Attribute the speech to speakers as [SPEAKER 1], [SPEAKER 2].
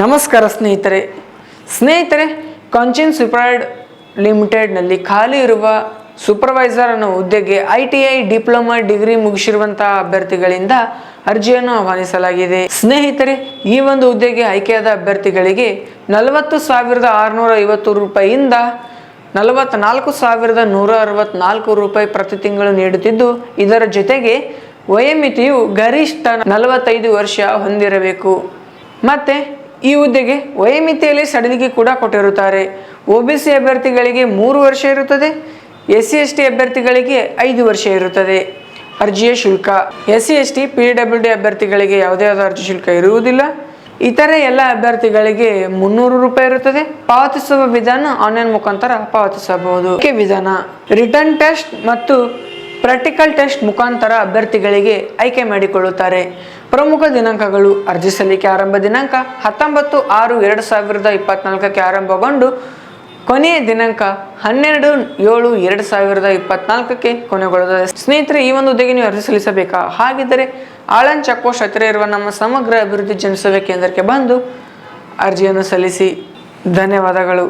[SPEAKER 1] ನಮಸ್ಕಾರ ಸ್ನೇಹಿತರೆ. ಸ್ನೇಹಿತರೆ ಕಾಂಚಿನ್ ಸೂಪರ್ಡ್ ಲಿಮಿಟೆಡ್ನಲ್ಲಿ ಖಾಲಿ ಇರುವ ಸೂಪರ್ವೈಸರ್ ಅನ್ನೋ ಹುದ್ದೆಗೆ I T I diploma degree ಮುಗಿಸಿರುವಂತಹ ಅಭ್ಯರ್ಥಿಗಳಿಂದ ಅರ್ಜಿಯನ್ನು ಆಹ್ವಾನಿಸಲಾಗಿದೆ. ಸ್ನೇಹಿತರೆ, ಈ ಒಂದು ಹುದ್ದೆಗೆ ಆಯ್ಕೆಯಾದ ಅಭ್ಯರ್ಥಿಗಳಿಗೆ ನಲವತ್ತು ಸಾವಿರದ ಆರುನೂರ ಐವತ್ತು ರೂಪಾಯಿಯಿಂದ ನಲವತ್ತ್ನಾಲ್ಕು ಸಾವಿರದ ನೂರ ಅರವತ್ನಾಲ್ಕು ರೂಪಾಯಿ ಪ್ರತಿ ತಿಂಗಳು ನೀಡುತ್ತಿದ್ದು, ಇದರ ಜೊತೆಗೆ ವಯೋಮಿತಿಯು ಗರಿಷ್ಠ ನಲವತ್ತೈದು ವರ್ಷ ಹೊಂದಿರಬೇಕು. ಮತ್ತೆ ಈ ಹುದ್ದೆಗೆ ವಯೋಮಿತಿಯಲ್ಲಿ ಸಡಿಲಿಕೆ ಕೂಡ ಕೊಟ್ಟಿರುತ್ತಾರೆ. ಒ ಬಿ ಸಿ ಅಭ್ಯರ್ಥಿಗಳಿಗೆ ಮೂರು ವರ್ಷ ಇರುತ್ತದೆ. ಎಸ್ ಸಿ ಎಸ್ ಟಿ ಅಭ್ಯರ್ಥಿಗಳಿಗೆ ಐದು ವರ್ಷ ಇರುತ್ತದೆ. ಅರ್ಜಿಯ ಶುಲ್ಕ. S C S T P W D ಅಭ್ಯರ್ಥಿಗಳಿಗೆ ಯಾವುದೇ ಆದ ಅರ್ಜಿ ಶುಲ್ಕ ಇರುವುದಿಲ್ಲ. ಇತರೆ ಎಲ್ಲ ಅಭ್ಯರ್ಥಿಗಳಿಗೆ ಮುನ್ನೂರು ರೂಪಾಯಿ ಇರುತ್ತದೆ. ಪಾವತಿಸುವ ವಿಧಾನ ಆನ್ಲೈನ್ ಮುಖಾಂತರ ಪಾವತಿಸಬಹುದು. ವಿಧಾನ. ರಿಟರ್ನ್ ಟೆಸ್ಟ್ ಮತ್ತು ಪ್ರಾಕ್ಟಿಕಲ್ ಟೆಸ್ಟ್ ಮುಖಾಂತರ ಅಭ್ಯರ್ಥಿಗಳಿಗೆ ಆಯ್ಕೆ ಮಾಡಿಕೊಳ್ಳುತ್ತಾರೆ. ಪ್ರಮುಖ ದಿನಾಂಕಗಳು ಅರ್ಜಿ ಸಲ್ಲಿಕೆ ಆರಂಭ ದಿನಾಂಕ ಹತ್ತೊಂಬತ್ತು ಆರು ಎರಡು ಸಾವಿರದ ಇಪ್ಪತ್ನಾಲ್ಕಕ್ಕೆ ಆರಂಭಗೊಂಡು ಕೊನೆಯ ದಿನಾಂಕ ಹನ್ನೆರಡು ಏಳು ಎರಡು ಸಾವಿರದ ಇಪ್ಪತ್ನಾಲ್ಕಕ್ಕೆ ಕೊನೆಗೊಳ್ಳುತ್ತದೆ ಸ್ನೇಹಿತರೆ, ಈ ಒಂದು ಹುದ್ದೆಗೆ ನೀವು ಅರ್ಜಿ ಸಲ್ಲಿಸಬೇಕಾ? ಹಾಗಿದ್ದರೆ ಆಳನ್ ಚಕ್ಕೋ ಇರುವ ನಮ್ಮ ಸಮಗ್ರ ಅಭಿವೃದ್ಧಿ ಜನಸೇವೆ ಕೇಂದ್ರಕ್ಕೆ ಬಂದು ಅರ್ಜಿಯನ್ನು ಸಲ್ಲಿಸಿ. ಧನ್ಯವಾದಗಳು.